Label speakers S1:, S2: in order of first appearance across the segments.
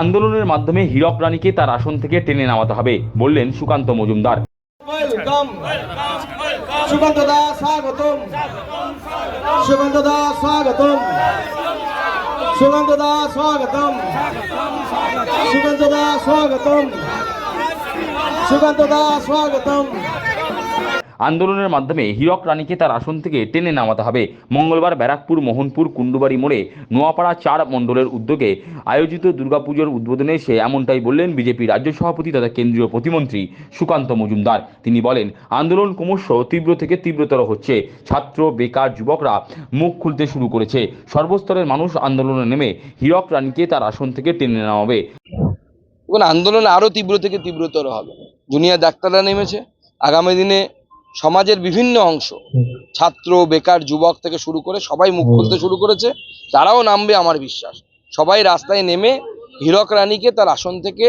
S1: আন্দোলনের মাধ্যমে হীরক রানীকে তার আসন থেকে টেনে নামাতে হবে, বললেন সুকান্ত মজুমদার।
S2: সুকান্ত দাস স্বাগতম। সুকান্ত দাস স্বাগতম। সুকান্ত দাস স্বাগতম। সুকান্ত দাস স্বাগতম। সুকান্ত স্বাগতম।
S1: আন্দোলনের মাধ্যমে হীরক রানীকে তার আসন থেকে টেনে নামাতে হবে। মঙ্গলবার ব্যারাকপুর, মোহনপুর, কুণ্ডুবাড়ি মোড়ে নোয়াপাড়া চার মণ্ডলের উদ্যোগে আয়োজিত দুর্গাপুজোর উদ্বোধনে এসে এমনটাই বললেন বিজেপি রাজ্য সভাপতি তথা কেন্দ্রীয় প্রতিমন্ত্রী সুকান্ত মজুমদার। তিনি বলেন, আন্দোলন ক্রমশ তীব্র থেকে তীব্রতর হচ্ছে। ছাত্র, বেকার যুবকরা মুখ খুলতে শুরু করেছে। সর্বস্তরের মানুষ আন্দোলনে নেমে হীরক রানীকে তার আসন থেকে টেনে নামাবে।
S3: আন্দোলন আরও তীব্র থেকে তীব্রতর হবে। জুনিয়র ডাক্তাররা নেমেছে। আগামী দিনে সমাজের বিভিন্ন অংশ ছাত্র বেকার যুবক থেকে শুরু করে সবাই মুখ খুলতে শুরু করেছে। তারাও নামবে আমার বিশ্বাস। সবাই রাস্তায় নেমে হীরক রানীকে তার আসন থেকে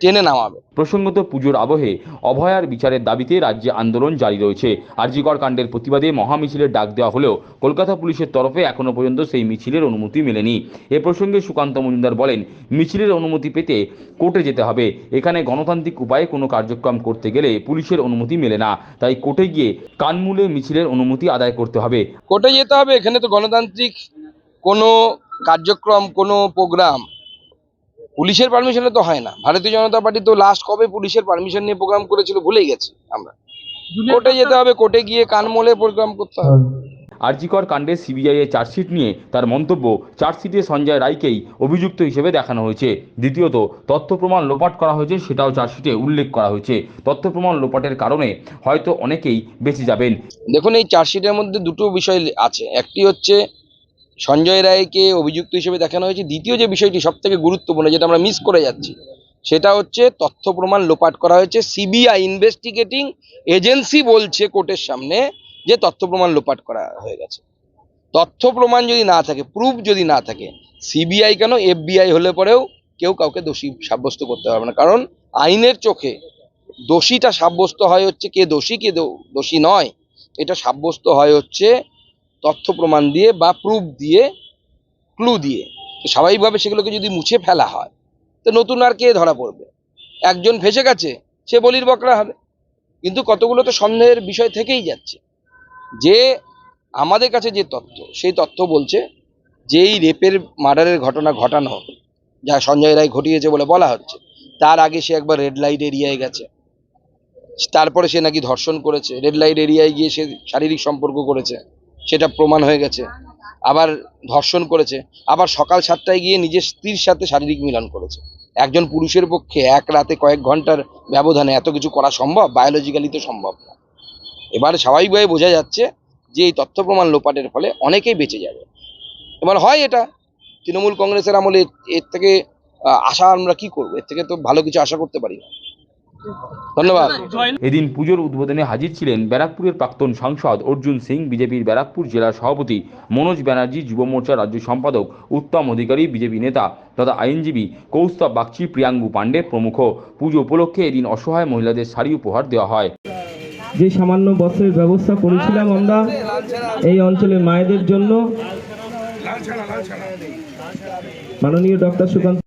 S3: টেনে নামাবে।
S1: প্রসঙ্গত পুজোর আবহে অভয়ার বিচারের দাবিতে রাজ্যে আন্দোলন জারি রয়েছে। আরজিকর কাণ্ডের প্রতিবাদে মহামিছিলের ডাক দেওয়া হলেও কলকাতা পুলিশের তরফে এখনও পর্যন্ত সেই মিছিলের অনুমতি মেলেনি। এ প্রসঙ্গে সুকান্ত মজুমদার বলেন মিছিলের অনুমতি পেতে কোর্টে যেতে হবে। এখানে গণতান্ত্রিক উপায়ে কোনো কার্যক্রম করতে গেলে পুলিশের অনুমতি মেলে না। তাই কোর্টে গিয়ে কানমূলে মিছিলের অনুমতি আদায় করতে হবে।
S3: কোর্টে যেতে হবে এখানে তো গণতান্ত্রিক কোনো কার্যক্রম কোনো প্রোগ্রাম। পুলিশের পারমিশনে তো হয় না। ভারতীয় জনতা পার্টি তো লাস্ট কবে পুলিশের পারমিশন নিয়ে প্রোগ্রাম করেছিল ভুলেই গেছি আমরা। কোর্টে যেতে হবে কোর্টে গিয়ে কানমোলে প্রোগ্রাম করতে হবে।
S1: আরজিকর কাণ্ডে সিবিআই এর চার্জশিট নিয়ে তার মন্তব্য চার্জশিটে সঞ্জয় রায়কেই অভিযুক্ত হিসেবে দেখানো হয়েছে। দ্বিতীয়ত তথ্য প্রমাণ লোপাট করা হয়েছে সেটাও চার্জশিটে উল্লেখ করা হয়েছে। তথ্য প্রমাণ লোপাটের কারণে হয়তো অনেকেই বেঁচে যাবেন।
S3: দেখুন এই চার্জশিটের মধ্যে দুটো বিষয় আছে। একটি হচ্ছে সঞ্জয় রায়কে অভিযুক্ত হিসেবে দেখানো হয়েছে। দ্বিতীয় যে বিষয়টি সব থেকে গুরুত্বপূর্ণ, যেটা আমরা মিস করে যাচ্ছি, সেটা হচ্ছে তথ্য প্রমাণ লোপাট করা হয়েছে। সিবিআই ইনভেস্টিগেটিং এজেন্সি বলছে কোর্টের সামনে যে তথ্য প্রমাণ লোপাট করা হয়ে গেছে। তথ্য প্রমাণ যদি না থাকে প্রুফ যদি না থাকে সিবিআই কেন এফবিআই হলে পরেও কেউ কাউকে দোষী সাব্যস্ত করতে পারবে না। কারণ আইনের চোখে দোষীটা সাব্যস্ত হয় হচ্ছে কে দোষী কে দোষী নয়। এটা সাব্যস্ত হয় হচ্ছে তথ্য প্রমাণ দিয়ে বা প্রুফ দিয়ে ক্লু দিয়ে। স্বাভাবিকভাবে সেগুলোকে যদি মুছে ফেলা হয়, তো নতুন আর কে ধরা পড়বে? একজন ফেসে গেছে, সে বলির বকরা হবে। কিন্তু কতগুলো তো সন্দেহের বিষয় থেকেই যাচ্ছে। যে আমাদের কাছে যে তথ্য, সেই তথ্য বলছে যে এই রেপের মার্ডারের ঘটনা ঘটানো যা সঞ্জয় রায় ঘটিয়েছে বলে বলা হচ্ছে, তার আগে সে একবার রেড লাইট এরিয়ায় গেছে। তারপরে সে নাকি ধর্ষণ করেছে রেড লাইট এরিয়ায় গিয়ে সে শারীরিক সম্পর্ক করেছে। সেটা প্রমাণ হয়ে গেছে। আবার ধর্ষণ করেছে। আবার সকাল সাতটায় গিয়ে নিজের স্ত্রীর সাথে শারীরিক মিলন করেছে। একজন পুরুষের পক্ষে এক রাতে কয়েক ঘণ্টার ব্যবধানে এত কিছু করা সম্ভব? বায়োলজিক্যালি তো সম্ভব না। এবার স্বাভাবিকভাবে বোঝা যাচ্ছে যে এই তথ্য প্রমাণ লোপাটের ফলে অনেকেই বেঁচে যাবে। এবার হয় এটা। তৃণমূল কংগ্রেসের আমলে এর- থেকে আশা আমরা কি করব? এর থেকে তো ভালো কিছু আশা করতে পারি না। ধন্যবাদ।
S1: এদিন পুজোর উদ্বোধনে হাজির ছিলেন ব্যারাকপুরের প্রাক্তন সাংসদ অর্জুন সিং বিজেপির ব্যারাকপুর জেলা সভাপতি মনোজ ব্যানার্জি যুব মোর্চা রাজ্য সম্পাদক উত্তম অধিকারী বিজেপি নেতা তথা আইনজীবী কৌস্তব বাগচি প্রিয়াঙ্গু পাণ্ডে প্রমুখ। পুজো উপলক্ষে এদিন অসহায় মহিলাদের শাড়ি উপহার দেওয়া হয়।
S4: যে সামান্য বস্ত্রের ব্যবস্থা করেছিলাম আমরা এই অঞ্চলের মায়েদের জন্য মাননীয় ডক্টর সুকান্ত